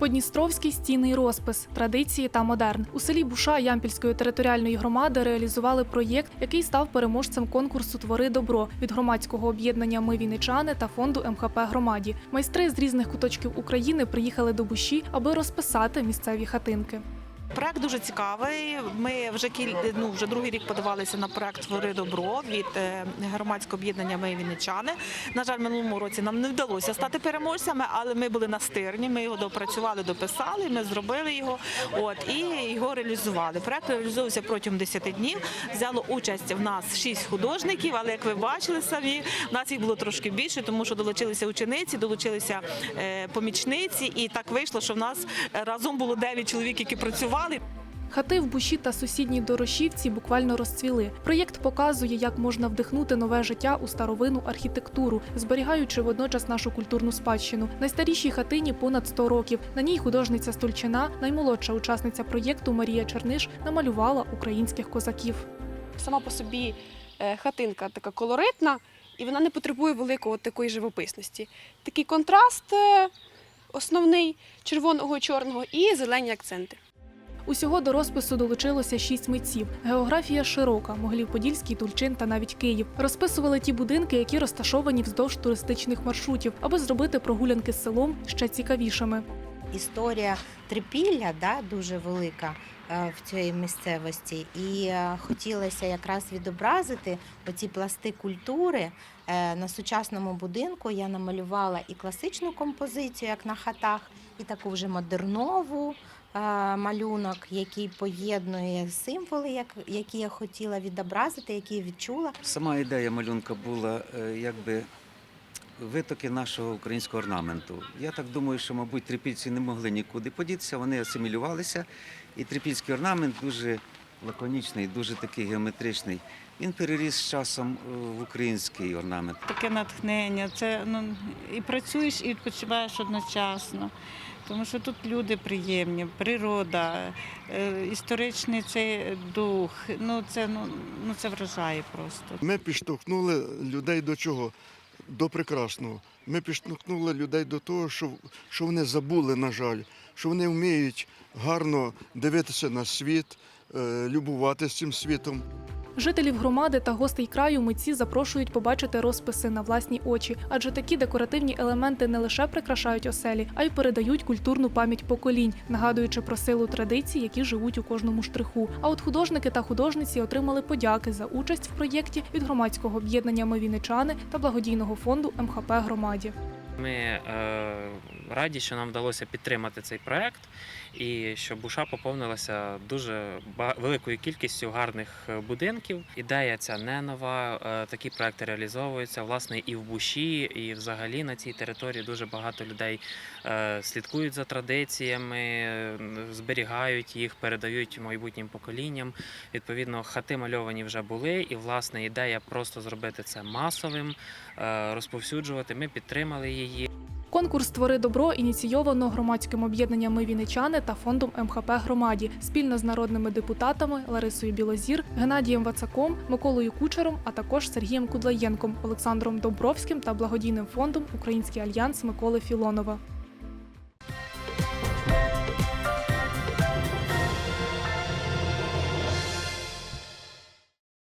Подністровський стінний розпис, традиції та модерн. У селі Буша Ямпільської територіальної громади реалізували проєкт, який став переможцем конкурсу Твори добро від громадського об'єднання Ми віничани та фонду МХП громаді. Майстри з різних куточків України приїхали до Буші, аби розписати місцеві хатинки. Проект дуже цікавий. Ми вже кіль... ну, вже другий рік подавалися на проект Твори добро від е, громадського об'єднання Ми Вінничани. На жаль, минулому році нам не вдалося стати переможцями, але ми були настирні. Ми його допрацювали, дописали. Ми зробили його. От і його реалізували. Проект реалізовувався протягом 10 днів. Взяло участь в нас 6 художників, але як ви бачили самі, в нас їх було трошки більше, тому що долучилися учениці, долучилися е, помічниці, і так вийшло, що в нас разом було 9 чоловік, які працювали. Хати в Буші та сусідній Дорошівці буквально розцвіли. Проєкт показує, як можна вдихнути нове життя у старовинну архітектуру, зберігаючи водночас нашу культурну спадщину. Найстарішій хатині понад 100 років. На ній художниця Стульчина, наймолодша учасниця проєкту Марія Черниш, намалювала українських козаків. сама по собі е, хатинка така колоритна, і вона не потребує великого такої живописності. Такий контраст е, основний червоного чорного і зелені акценти. Усього до розпису долучилося шість митців. Географія широка, Могилів-Подільський, Тульчин та навіть Київ. Розписували ті будинки, які розташовані вздовж туристичних маршрутів, аби зробити прогулянки з селом ще цікавішими. історія трипілля да, дуже велика е, в цій місцевості. І е, хотілося якраз відобразити оці пласти культури. Е, На сучасному будинку я намалювала і класичну композицію, як на хатах, і таку вже модернову е, малюнок, який поєднує символи, як- які я хотіла відобразити, які я відчула. Сама ідея малюнка була е, якби витоки нашого українського орнаменту. Я так думаю, що, мабуть, трипільці не могли нікуди подітися, вони асимілювалися. І трипільський орнамент дуже лаконічний, дуже такий геометричний. Він переріс з часом е, в український орнамент. таке натхнення. Це ну і працюєш, і відпочиваєш одночасно. Тому що тут люди приємні, природа, е, історичний цей дух. Ну це ну, ну це вражає просто. Ми підштовхнули людей до чого? До прекрасного. Ми підштовхнули людей до того, що, що вони забули, на жаль, що вони вміють гарно дивитися на світ, любуватися цим світом. Жителів громади та гостей краю митці запрошують побачити розписи на власні очі, адже такі декоративні елементи не лише прикрашають оселі, а й передають культурну пам'ять поколінь, нагадуючи про силу традицій, які живуть у кожному штриху. А от художники та художниці отримали подяки за участь в проєкті від громадського об'єднання Ми Вінничани та благодійного фонду МХП громаді. Ми е, раді, що нам вдалося підтримати цей проект і що Буша поповнилася дуже великою кількістю гарних е, будинків. Ідея ця не нова. е, Такі проекти реалізовуються власне і в Буші, і взагалі на цій території дуже багато людей е, слідкують за традиціями, зберігають їх, передають майбутнім поколінням. Відповідно, хати мальовані вже були, і власне ідея просто зробити це масовим, розповсюджувати. Ми підтримали її. Конкурс Твори добро ініційовано громадським об'єднанням Ми Вінничани та фондом МХП громаді спільно з народними депутатами Ларисою Білозір, Геннадієм Вацаком, Миколою Кучером, а також Сергієм Кудлаєнком, Олександром Добровським та благодійним фондом Український альянс Миколи Філонова.